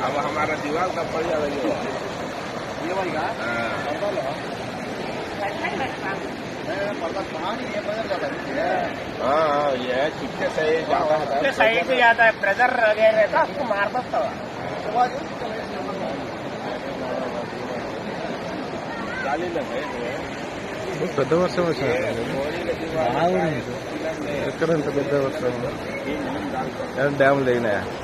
अब हमारा दीवार का पड़ जाएगा ये हाँ हाँ ये है चिट्टे से ज्यादा है उसके साइड से जाता है प्रेशर वगैरह रहता है उसको मार सकता है गाली लगे పెద్ద వర్షం వచ్చినట్టు ఎక్కడ ఇంత పెద్ద వర్షం ఏమైనా డ్యాములు దిగినాయా ఏమన్నా